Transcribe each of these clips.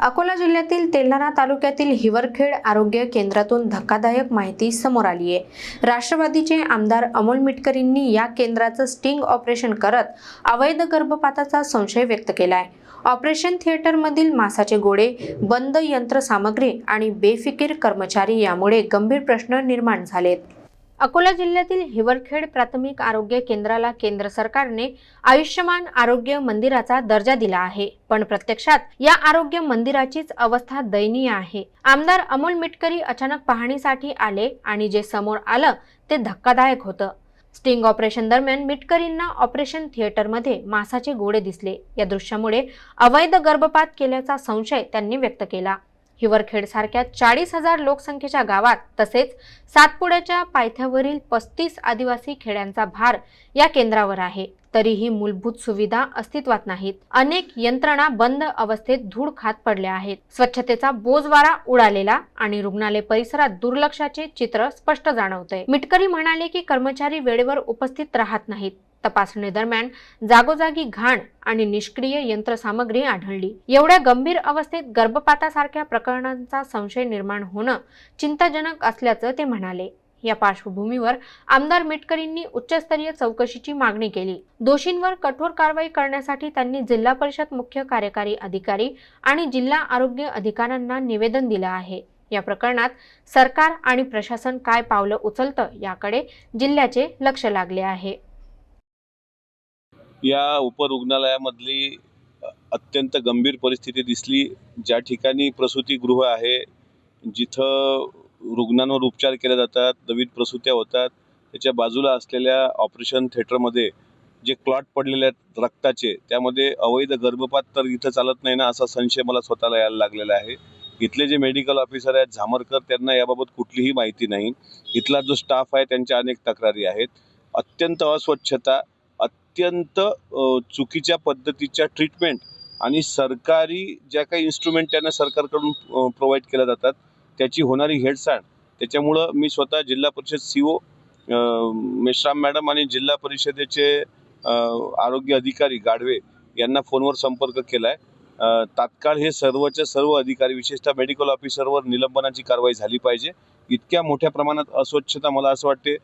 अकोला जिल्ह्यातील तेल्हारा तालुक्यातील हिवरखेड आरोग्य केंद्रातून धक्कादायक माहिती समोर आली आहे. राष्ट्रवादीचे आमदार अमोल मिटकरींनी या केंद्राचं स्टिंग ऑपरेशन करत अवैध गर्भपाताचा संशय व्यक्त केला आहे ऑपरेशन थिएटरमधील मासाचे गोळे बंद यंत्रसामग्री आणि बेफिकीर कर्मचारी यामुळे गंभीर प्रश्न निर्माण झालेत. अकोला जिल्ह्यातील हिवरखेड प्राथमिक आरोग्य केंद्राला केंद्र सरकारने आयुष्यमान आरोग्य मंदिराचा दर्जा दिला आहे. पण प्रत्यक्षात या आरोग्य मंदिराचीच अवस्था दयनीय आहे. आमदार अमोल मिटकरी अचानक पाहणीसाठी आले आणि जे समोर आलं ते धक्कादायक होतं. स्टिंग ऑपरेशन दरम्यान मिटकरींना ऑपरेशन थिएटरमध्ये मासाचे गोळे दिसले. या दृश्यामुळे अवैध गर्भपात केल्याचा संशय त्यांनी व्यक्त केला. हिवरखेड सारख्या चाळीस हजार लोकसंख्येच्या गावात तसेच सातपुड्याच्या पायथ्यावरील पस्तीस आदिवासी खेड्यांचा भार या केंद्रावर आहे. तरीही मूलभूत सुविधा अस्तित्वात नाहीत. अनेक यंत्रणा बंद अवस्थेत धूळ खात पडल्या आहेत. स्वच्छतेचा बोजवारा उडालेला आणि रुग्णालय परिसरात दुर्लक्षाचे चित्र स्पष्ट जाणवते. मिटकरी म्हणाले की कर्मचारी वेळेवर उपस्थित राहत नाहीत. तपासणी दरम्यान जागोजागी घाण आणि निष्क्रिय यंत्रसामग्री आढळली. एवढ्या गंभीर अवस्थेत गर्भपातासारख्या प्रकरणांचा संशय निर्माण होणं चिंताजनक असल्याचं ते म्हणाले. या पार्श्वभूमीवर आमदार मिटकरींनी उच्चस्तरीय चौकशीची मागणी केली. दोषींवर कठोर कारवाई करण्यासाठी त्यांनी जिल्हा परिषद मुख्य कार्यकारी अधिकारी आणि जिल्हा आरोग्य अधिकाऱ्यांना निवेदन दिलं आहे. या प्रकरणात सरकार आणि प्रशासन काय पावलं उचलतं याकडे जिल्ह्याचे लक्ष लागले आहे. या उपरुग्णालयामधली अत्यंत गंभीर परिस्थिती दिसली. ज्या ठिकाणी प्रसूतीगृह आहे जिथं रुग्णांवर उपचार केले जातात नवीन प्रसूत्या होतात. त्याच्या बाजूला असलेल्या ऑपरेशन थिएटरमध्ये जे क्लॉट पडलेले आहेत रक्ताचे त्यामध्ये अवैध गर्भपात तर इथं चालत नाही ना असा संशय मला स्वतःला यायला लागलेला आहे. इथले जे मेडिकल ऑफिसर आहेत झामरकर त्यांना याबाबत कुठलीही माहिती नाही. इथला जो स्टाफ आहे त्यांच्या अनेक तक्रारी आहेत. अत्यंत अस्वच्छता अत्यंत चुकीच्या पद्धतीच्या ट्रीटमेंट आणि सरकारी ज्या काही इन्स्ट्रुमेंट त्यांना सरकारकडून प्रोव्हाइड केल्या जातात त्याची होणारी हेडसाण त्याच्यामुळं मी स्वतः जिल्हा परिषद सी ओ मेश्राम मॅडम आणि जिल्हा परिषदेचे आरोग्य अधिकारी गाढवे यांना फोनवर संपर्क केला आहे तात्काळ हे सर्वच्या सर्व अधिकारी विशेषतः मेडिकल ऑफिसरवर निलंबनाची कारवाई झाली पाहिजे. इतक्या मोठ्या प्रमाणात अस्वच्छता मला असं वाटते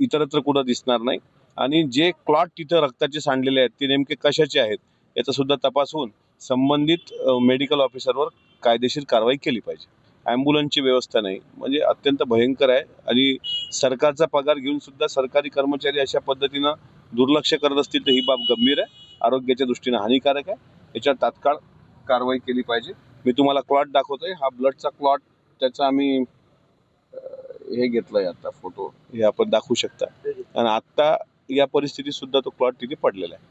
इतरत्र कुठं दिसणार नाही. आणि जे क्लॉट तिथं रक्ताचे सांडलेले आहेत ते नेमके कशाचे आहेत याचा सुद्धा तपास होऊन संबंधित मेडिकल ऑफिसरवर कायदेशीर कारवाई केली पाहिजे. ॲम्ब्युलन्सची व्यवस्था नाही. म्हणजे अत्यंत भयंकर आहे आणि सरकारचा पगार घेऊन सुद्धा सरकारी कर्मचारी अशा पद्धतीनं दुर्लक्ष करत असतील तर ही बाब गंभीर आहे. आरोग्याच्या दृष्टीनं हानिकारक आहे. याच्यावर तात्काळ कारवाई केली पाहिजे. मी तुम्हाला क्लॉट दाखवतोय. हा ब्लडचा क्लॉट त्याचा आम्ही हे घेतलंय आता फोटो. हे आपण दाखवू शकता. आणि आत्ता या परिस्थितीत सुद्धा तो क्लॉट तिथे पडलेला आहे.